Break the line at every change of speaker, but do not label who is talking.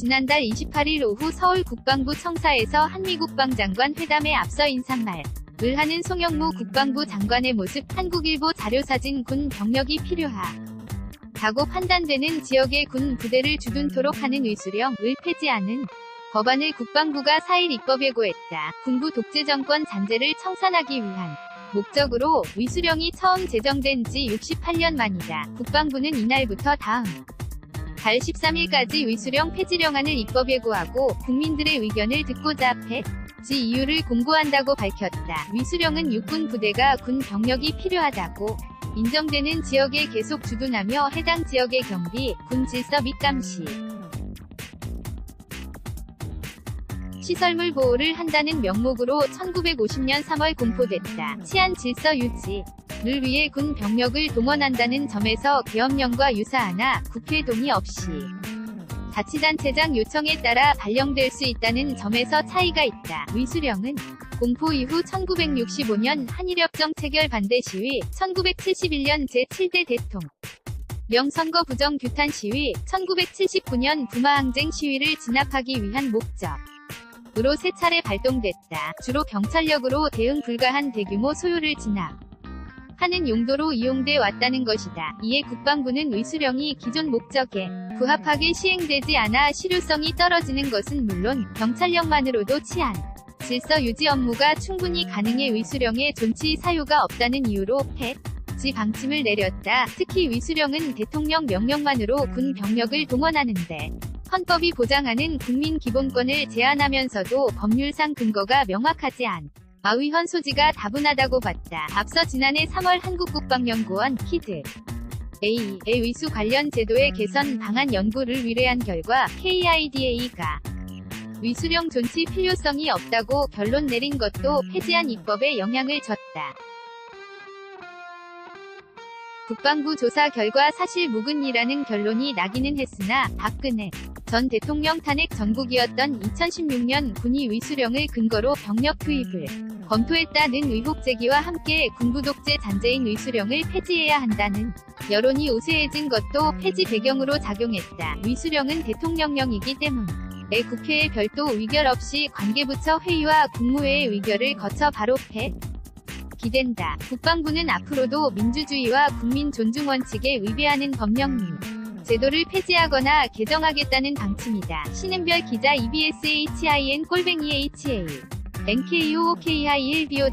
지난달 28일 오후 서울 국방부 청사에서 한미 국방장관 회담에 앞서 인사말 을 하는 송영무 국방부 장관의 모습 한국일보 자료사진 군 병력이 필요하 다고 판단되는 지역의 군 부대를 주둔토록 하는 의수령을 폐지하는 법안을 국방부가 4일 입법 예고했다. 군부 독재 정권 잔재를 청산하기 위한 목적으로 위수령이 처음 제정된 지 68년 만이다. 국방부는 이날부터 다음 달 13일까지 위수령 폐지령안을 입법 예고하고 국민들의 의견을 듣고자 폐지 이유를 공고한다고 밝혔다. 위수령은 육군 부대가 군 병력이 필요하다고 인정되는 지역에 계속 주둔하며 해당 지역의 경비, 군 질서 및 감시, 시설물 보호를 한다는 명목으로 1950년 3월 공포됐다. 치안 질서 유지 를 위해 군 병력을 동원한다는 점에서 계엄령과 유사하나 국회 동의 없이 자치단체장 요청에 따라 발령될 수 있다는 점에서 차이가 있다. 위수령은 공포 이후 1965년 한일협정 체결 반대 시위, 1971년 제7대 대통령 명선거 부정 규탄 시위, 1979년 부마항쟁 시위를 진압하기 위한 목적. 으로 세 차례 발동됐다. 주로 경찰력으로 대응 불가한 대규모 소요를 진압. 하는 용도로 이용돼 왔다는 것이다. 이에 국방부는 의수령이 기존 목적에 부합하게 시행되지 않아 실효성이 떨어지는 것은 물론 경찰력만으로도 치안, 질서 유지 업무가 충분히 가능해 위수령의 존치 사유가 없다는 이유로 폐지 방침을 내렸다. 특히 위수령은 대통령 명령만으로 군 병력을 동원하는데 헌법이 보장하는 국민 기본권을 제한하면서도 법률상 근거가 명확하지 않. 마위헌 소지가 다분하다고 봤다. 앞서 지난해 3월 한국국방연구원 키드 A의 위수 관련 제도의 개선 방안 연구를 의뢰한 결과 KIDA가 위수령 존치 필요성이 없다고 결론 내린 것도 폐지한 입법에 영향을 줬다. 국방부 조사 결과 사실 묵은이라는 결론이 나기는 했으나 박근혜 전 대통령 탄핵 전국이었던 2016년 군이 위수령을 근거로 병력 투입을 검토했다는 의혹 제기와 함께 군부 독재 잔재인 위수령을 폐지해야 한다는 여론이 우세해진 것도 폐지 배경으로 작용했다. 위수령은 대통령령이기 때문에 국회에 별도 의결 없이 관계부처 회의와 국무회의 의결을 거쳐 바로 폐 기된다. 국방부는 앞으로도 민주주의와 국민 존중 원칙에 위배하는 법령님 제도를 폐지하거나 개정하겠다는 방침이다. 신은별 기자 EBS HIN 꼴뱅이 HA NKUOKI1BO